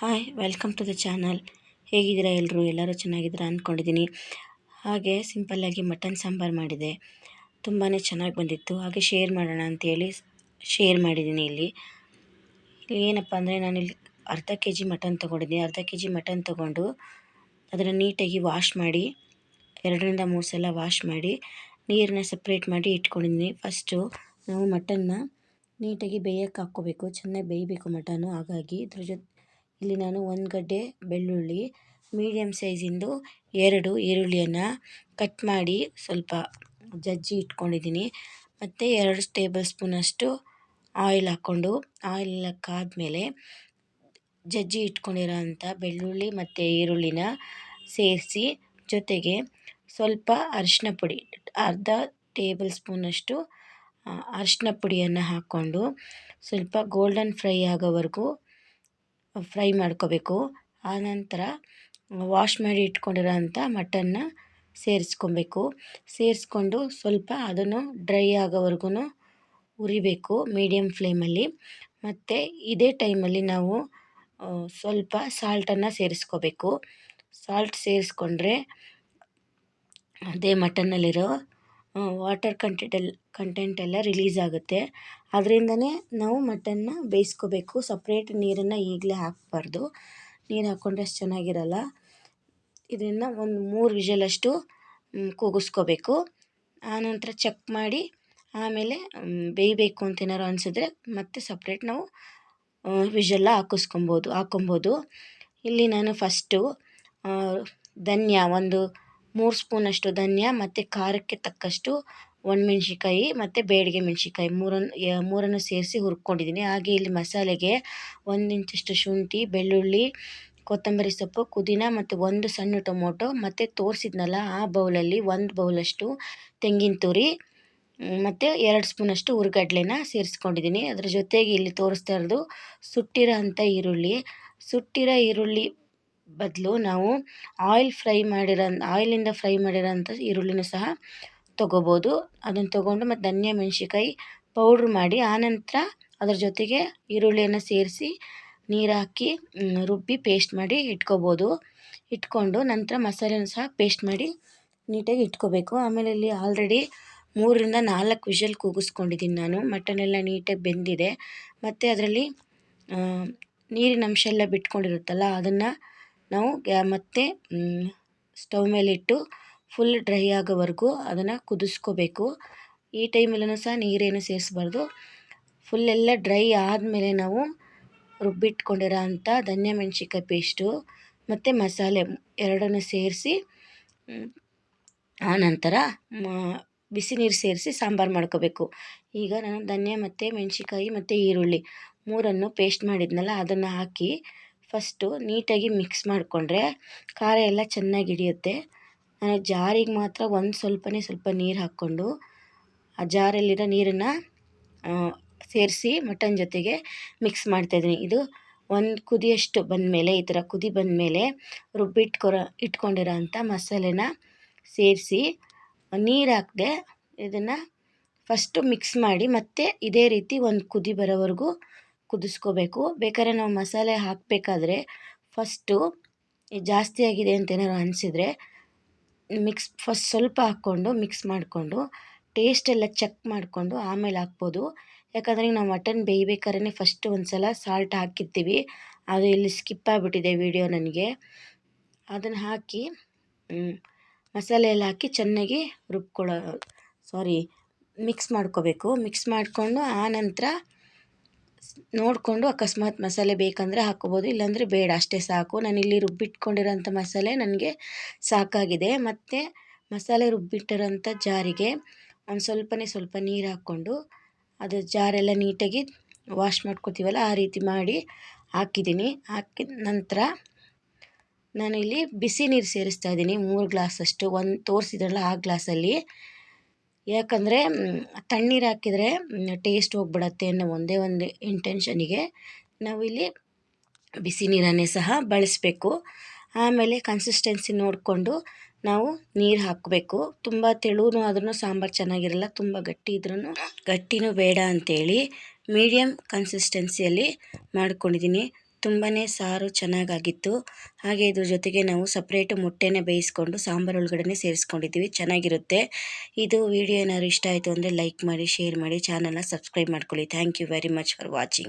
Hi, welcome to the channel. ಹೇಗಿದ್ದೀರಾ ಎಲ್ಲರೂ ಎಲ್ಲರೂ ಚೆನ್ನಾಗಿದ್ದೀರಾ ಅಂದ್ಕೊಂಡಿದ್ದೀನಿ ಹಾಗೆ ಸಿಂಪಲ್ಲಾಗಿ ಮಟನ್ ಸಾಂಬಾರು ಮಾಡಿದೆ. ತುಂಬಾ ಚೆನ್ನಾಗಿ ಬಂದಿತ್ತು. ಹಾಗೆ ಶೇರ್ ಮಾಡೋಣ ಅಂತೇಳಿ ಶೇರ್ ಮಾಡಿದ್ದೀನಿ ಇಲ್ಲಿ. ಇಲ್ಲಿ ಏನಪ್ಪ ಅಂದರೆ ನಾನಿಲ್ಲಿ ಅರ್ಧ ಕೆ ಜಿ ಮಟನ್ ತೊಗೊಂಡಿದ್ದೀನಿ. ಅರ್ಧ ಕೆ ಜಿ ಮಟನ್ ತೊಗೊಂಡು ಅದನ್ನು ನೀಟಾಗಿ ವಾಶ್ ಮಾಡಿ, ಎರಡರಿಂದ ಮೂರು ಸಲ ವಾಶ್ ಮಾಡಿ, ನೀರನ್ನ ಸಪ್ರೇಟ್ ಮಾಡಿ ಇಟ್ಕೊಂಡಿದ್ದೀನಿ. ಫಸ್ಟು ನಾವು ಮಟನ್ನ ನೀಟಾಗಿ ಬೇಯಕ್ಕೆ ಹಾಕ್ಕೋಬೇಕು. ಚೆನ್ನಾಗಿ ಬೇಯಬೇಕು ಮಟನು. ಹಾಗಾಗಿ ಇದ್ರ ಜೊತೆ ಇಲ್ಲಿ ನಾನು ಒಂದು ಗಡ್ಡೆ ಬೆಳ್ಳುಳ್ಳಿ ಮೀಡಿಯಮ್ ಸೈಜಿಂದು ಎರಡು ಈರುಳ್ಳಿಯನ್ನು ಕಟ್ ಮಾಡಿ ಸ್ವಲ್ಪ ಜಜ್ಜಿ ಇಟ್ಕೊಂಡಿದ್ದೀನಿ. ಮತ್ತು ಎರಡು ಟೇಬಲ್ ಸ್ಪೂನಷ್ಟು ಆಯಿಲ್ ಹಾಕ್ಕೊಂಡು, ಆಯಿಲ್ ಹಾಕಾದ್ಮೇಲೆ ಜಜ್ಜಿ ಇಟ್ಕೊಂಡಿರೋ ಅಂಥ ಬೆಳ್ಳುಳ್ಳಿ ಮತ್ತು ಈರುಳ್ಳಿನ ಸೇರಿಸಿ ಜೊತೆಗೆ ಸ್ವಲ್ಪ ಅರಿಶಿನ ಪುಡಿ, ಅರ್ಧ ಟೇಬಲ್ ಸ್ಪೂನಷ್ಟು ಅರಿಶಿನ ಪುಡಿಯನ್ನು ಹಾಕ್ಕೊಂಡು ಸ್ವಲ್ಪ ಗೋಲ್ಡನ್ ಫ್ರೈ ಆಗೋವರೆಗೂ ಫ್ರೈ ಮಾಡ್ಕೋಬೇಕು. ಆನಂತರ ವಾಶ್ ಮಾಡಿ ಇಟ್ಕೊಂಡಿರೋಂಥ ಮಟನ್ನ ಸೇರಿಸ್ಕೊಬೇಕು. ಸೇರಿಸ್ಕೊಂಡು ಸ್ವಲ್ಪ ಅದನ್ನು ಡ್ರೈ ಆಗೋವರೆಗೂ ಉರಿಬೇಕು ಮೀಡಿಯಮ್ ಫ್ಲೇಮಲ್ಲಿ. ಮತ್ತು ಇದೇ ಟೈಮಲ್ಲಿ ನಾವು ಸ್ವಲ್ಪ ಸಾಲ್ಟನ್ನು ಸೇರಿಸ್ಕೋಬೇಕು. ಸಾಲ್ಟ್ ಸೇರಿಸ್ಕೊಂಡ್ರೆ ಅದೇ ಮಟನ್ನಲ್ಲಿರೋ ವಾಟರ್ ಕಂಟೆಂಟೆಲ್ಲ ಕಂಟೆಂಟ್ ಎಲ್ಲ ರಿಲೀಸ್ ಆಗುತ್ತೆ. ಅದರಿಂದನೇ ನಾವು ಮಟನ್ನ ಬೇಯಿಸ್ಕೋಬೇಕು. ಸಪ್ರೇಟ್ ನೀರನ್ನು ಈಗಲೇ ಹಾಕಬಾರ್ದು. ನೀರು ಹಾಕ್ಕೊಂಡ್ರೆ ಅಷ್ಟು ಚೆನ್ನಾಗಿರಲ್ಲ. ಇದನ್ನು ಒಂದು ಮೂರು ವಿಷಲಷ್ಟು ಕೂಗಿಸ್ಕೋಬೇಕು. ಆನಂತರ ಚೆಕ್ ಮಾಡಿ ಆಮೇಲೆ ಬೇಯಬೇಕು ಅಂತ ಏನಾರು ಅನಿಸಿದ್ರೆ ಮತ್ತೆ ಸಪ್ರೇಟ್ ನಾವು ವಿಷಲ್ಲ ಹಾಕಿಸ್ಕೊಬೋದು, ಹಾಕ್ಕೊಬೋದು. ಇಲ್ಲಿ ನಾನು ಫಸ್ಟು ಧನ್ಯ ಒಂದು ಮೂರು ಸ್ಪೂನಷ್ಟು ಧನಿಯಾ, ಮತ್ತು ಖಾರಕ್ಕೆ ತಕ್ಕಷ್ಟು ಒಣಮೆಣ್ಸಿಕಾಯಿ ಮತ್ತು ಬೇಡಿಗೆ ಮೆಣಸಿನ್ಕಾಯಿ ಮೂರನ್ನು ಮೂರನ್ನು ಸೇರಿಸಿ ಹುರ್ಕೊಂಡಿದ್ದೀನಿ. ಹಾಗೆ ಇಲ್ಲಿ ಮಸಾಲೆಗೆ ಒಂದು ಇಂಚಷ್ಟು ಶುಂಠಿ, ಬೆಳ್ಳುಳ್ಳಿ, ಕೊತ್ತಂಬರಿ ಸೊಪ್ಪು, ಪುದೀನ ಮತ್ತು ಒಂದು ಸಣ್ಣ ಟೊಮೊಟೊ, ಮತ್ತು ತೋರಿಸಿದ್ನಲ್ಲ ಆ ಬೌಲಲ್ಲಿ ಒಂದು ಬೌಲಷ್ಟು ತೆಂಗಿನ ತುರಿ ಮತ್ತು ಎರಡು ಸ್ಪೂನಷ್ಟು ಹುರ್ಗಡ್ಲೆನ ಸೇರಿಸ್ಕೊಂಡಿದ್ದೀನಿ. ಅದ್ರ ಜೊತೆಗೆ ಇಲ್ಲಿ ತೋರಿಸ್ತಾ ಇರೋದು ಸುಟ್ಟಿರೋ ಅಂಥ ಈರುಳ್ಳಿ. ಸುಟ್ಟಿರೋ ಈರುಳ್ಳಿ ಬದಲು ನಾವು ಆಯಿಲ್ ಫ್ರೈ ಮಾಡಿರೋ ಆಯಿಲಿಂದ ಫ್ರೈ ಮಾಡಿರೋಂಥ ಈರುಳ್ಳಿನೂ ಸಹ ತೊಗೋಬೋದು. ಅದನ್ನು ತೊಗೊಂಡು ಮತ್ತು ಧನ್ಯ ಮೆಣಸಿನ್ಕಾಯಿ ಪೌಡ್ರ್ ಮಾಡಿ ಆನಂತರ ಅದ್ರ ಜೊತೆಗೆ ಈರುಳ್ಳಿಯನ್ನು ಸೇರಿಸಿ ನೀರು ಹಾಕಿ ರುಬ್ಬಿ ಪೇಸ್ಟ್ ಮಾಡಿ ಇಟ್ಕೋಬೋದು. ಇಟ್ಕೊಂಡು ನಂತರ ಮಸಾಲೆನೂ ಸಹ ಪೇಸ್ಟ್ ಮಾಡಿ ನೀಟಾಗಿ ಇಟ್ಕೋಬೇಕು. ಆಮೇಲೆ ಇಲ್ಲಿ ಆಲ್ರೆಡಿ ಮೂರರಿಂದ ನಾಲ್ಕು ವಿಷಲ್ ಕೂಗಿಸ್ಕೊಂಡಿದ್ದೀನಿ ನಾನು. ಮಟನ್ ಎಲ್ಲ ನೀಟಾಗಿ ಬೆಂದಿದೆ. ಮತ್ತು ಅದರಲ್ಲಿ ನೀರಿನ ಅಂಶ ಎಲ್ಲ ಬಿಟ್ಕೊಂಡಿರುತ್ತಲ್ಲ, ಅದನ್ನು ನಾವು ಗ್ಯಾ ಮತ್ತೆ ಸ್ಟವ್ ಮೇಲಿಟ್ಟು ಫುಲ್ ಡ್ರೈ ಆಗೋವರೆಗೂ ಅದನ್ನು ಕುದಿಸ್ಕೋಬೇಕು. ಈ ಟೈಮಲ್ಲೂ ಸಹ ನೀರೇನು ಸೇರಿಸ್ಬಾರ್ದು. ಫುಲ್ಲೆಲ್ಲ ಡ್ರೈ ಆದಮೇಲೆ ನಾವು ರುಬ್ಬಿಟ್ಕೊಂಡಿರೋ ಅಂಥ ಧನಿಯಾ ಮೆಣ್ಸಿನ್ಕಾಯಿ ಪೇಸ್ಟು ಮತ್ತು ಮಸಾಲೆ ಎರಡನ್ನು ಸೇರಿಸಿ ಆನಂತರ ಬಿಸಿ ನೀರು ಸೇರಿಸಿ ಸಾಂಬಾರು ಮಾಡ್ಕೋಬೇಕು. ಈಗ ನಾನು ಧನಿಯಾ ಮತ್ತು ಮೆಣ್ಸಿನ್ಕಾಯಿ ಮತ್ತು ಈರುಳ್ಳಿ ಮೂರನ್ನು ಪೇಸ್ಟ್ ಮಾಡಿದ್ನಲ್ಲ ಅದನ್ನು ಹಾಕಿ ಫಸ್ಟು ನೀಟಾಗಿ ಮಿಕ್ಸ್ ಮಾಡಿಕೊಂಡ್ರೆ ಖಾರ ಎಲ್ಲ ಚೆನ್ನಾಗಿ ಹಿಡಿಯುತ್ತೆ. ನಾನು ಜಾರಿಗೆ ಮಾತ್ರ ಒಂದು ಸ್ವಲ್ಪನೇ ಸ್ವಲ್ಪ ನೀರು ಹಾಕ್ಕೊಂಡು ಆ ಜಾರಲ್ಲಿರೋ ನೀರನ್ನು ಸೇರಿಸಿ ಮಟನ್ ಜೊತೆಗೆ ಮಿಕ್ಸ್ ಮಾಡ್ತಾಯಿದ್ದೀನಿ ಇದು ಒಂದು ಕುದಿಯಷ್ಟು ಬಂದಮೇಲೆ, ಈ ಥರ ಕುದಿ ಬಂದಮೇಲೆ ರುಬ್ಬಿಟ್ಕೊರ, ಇಟ್ಕೊಂಡಿರೋ ಅಂಥ ಮಸಾಲೆನ ಸೇರಿಸಿ ನೀರು ಹಾಕದೆ ಇದನ್ನು ಫಸ್ಟು ಮಿಕ್ಸ್ ಮಾಡಿ ಮತ್ತೆ ಇದೇ ರೀತಿ ಒಂದು ಕುದಿ ಬರೋವರೆಗೂ ಕುದಿಸ್ಕೋಬೇಕು. ಬೇಕಾದ್ರೆ ನಾವು ಮಸಾಲೆ ಹಾಕಬೇಕಾದ್ರೆ ಫಸ್ಟು ಜಾಸ್ತಿ ಆಗಿದೆ ಅಂತ ಏನಾದ್ರು ಅನಿಸಿದರೆ ಮಿಕ್ಸ್ ಫಸ್ಟ್ ಸ್ವಲ್ಪ ಹಾಕ್ಕೊಂಡು ಮಿಕ್ಸ್ ಮಾಡಿಕೊಂಡು ಟೇಸ್ಟ್ ಎಲ್ಲ ಚೆಕ್ ಮಾಡಿಕೊಂಡು ಆಮೇಲೆ ಹಾಕ್ಬೋದು. ಯಾಕಂದರೆ ನಾವು ಮಟನ್ ಬೇಯಬೇಕಾದ್ರೆ ಫಸ್ಟ್ ಒಂದು ಸಲ ಸಾಲ್ಟ್ ಹಾಕಿರ್ತೀವಿ. ಅದು ಇಲ್ಲಿ ಸ್ಕಿಪ್ ಆಗಿಬಿಟ್ಟಿದೆ ವಿಡಿಯೋ ನನಗೆ. ಅದನ್ನು ಹಾಕಿ ಮಸಾಲೆ ಎಲ್ಲ ಹಾಕಿ ಚೆನ್ನಾಗಿ ರುಬ್ಕೊಳ್ಳೋ ಸಾರಿ ಮಿಕ್ಸ್ ಮಾಡ್ಕೋಬೇಕು. ಮಿಕ್ಸ್ ಮಾಡಿಕೊಂಡು ಆನಂತರ ನೋಡಿಕೊಂಡು ಅಕಸ್ಮಾತ್ ಮಸಾಲೆ ಬೇಕಂದರೆ ಹಾಕ್ಕೋಬೋದು, ಇಲ್ಲಾಂದರೆ ಬೇಡ, ಅಷ್ಟೇ ಸಾಕು. ನಾನಿಲ್ಲಿ ರುಬ್ಬಿಟ್ಕೊಂಡಿರೋಂಥ ಮಸಾಲೆ ನನಗೆ ಸಾಕಾಗಿದೆ. ಮತ್ತು ಮಸಾಲೆ ರುಬ್ಬಿಟ್ಟಿರೋಂಥ ಜಾರಿಗೆ ಒಂದು ಸ್ವಲ್ಪನೇ ಸ್ವಲ್ಪ ನೀರು ಹಾಕ್ಕೊಂಡು ಅದು ಜಾರೆಲ್ಲ ನೀಟಾಗಿ ವಾಶ್ ಮಾಡ್ಕೊತೀವಲ್ಲ, ಆ ರೀತಿ ಮಾಡಿ ಹಾಕಿದ್ದೀನಿ. ಹಾಕಿದ ನಂತರ ನಾನಿಲ್ಲಿ ಬಿಸಿ ನೀರು ಸೇರಿಸ್ತಾ ಇದ್ದೀನಿ. ಮೂರು ಗ್ಲಾಸಷ್ಟು ಒಂದು ತೋರಿಸಿದ್ರಲ್ಲ ಆ ಗ್ಲಾಸಲ್ಲಿ. ಯಾಕಂದರೆ ತಣ್ಣೀರು ಹಾಕಿದರೆ ಟೇಸ್ಟ್ ಹೋಗ್ಬಿಡತ್ತೆ ಅನ್ನೋ ಒಂದೇ ಒಂದು ಇಂಟೆನ್ಷನಿಗೆ ನಾವಿಲ್ಲಿ ಬಿಸಿ ನೀರನ್ನೇ ಸಹ ಬಳಸಬೇಕು. ಆಮೇಲೆ ಕನ್ಸಿಸ್ಟೆನ್ಸಿ ನೋಡಿಕೊಂಡು ನಾವು ನೀರು ಹಾಕಬೇಕು. ತುಂಬ ತೆಳುವೂ ಆದ್ರೂ ಸಾಂಬಾರು ಚೆನ್ನಾಗಿರಲ್ಲ, ತುಂಬ ಗಟ್ಟಿ ಇದ್ರೂ ಗಟ್ಟಿನೂ ಬೇಡ ಅಂಥೇಳಿ ಮೀಡಿಯಮ್ ಕನ್ಸಿಸ್ಟೆನ್ಸಿಯಲ್ಲಿ ಮಾಡ್ಕೊಂಡಿದ್ದೀನಿ. ತುಂಬಾ ಸಾರು ಚೆನ್ನಾಗಾಗಿತ್ತು. ಹಾಗೆ ಇದ್ರ ಜೊತೆಗೆ ನಾವು ಸಪ್ರೇಟು ಮೊಟ್ಟೆನ ಬೇಯಿಸ್ಕೊಂಡು ಸಾಂಬಾರು ಒಳಗಡೆನೇ ಸೇರಿಸ್ಕೊಂಡಿದ್ದೀವಿ. ಚೆನ್ನಾಗಿರುತ್ತೆ. ಇದು ವಿಡಿಯೋ ಏನಾದ್ರು ಇಷ್ಟ ಆಯಿತು ಅಂದರೆ ಲೈಕ್ ಮಾಡಿ ಶೇರ್ ಮಾಡಿ ಚಾನಲ್ನ ಸಬ್ಸ್ಕ್ರೈಬ್ ಮಾಡ್ಕೊಳ್ಳಿ. Thank you very much for watching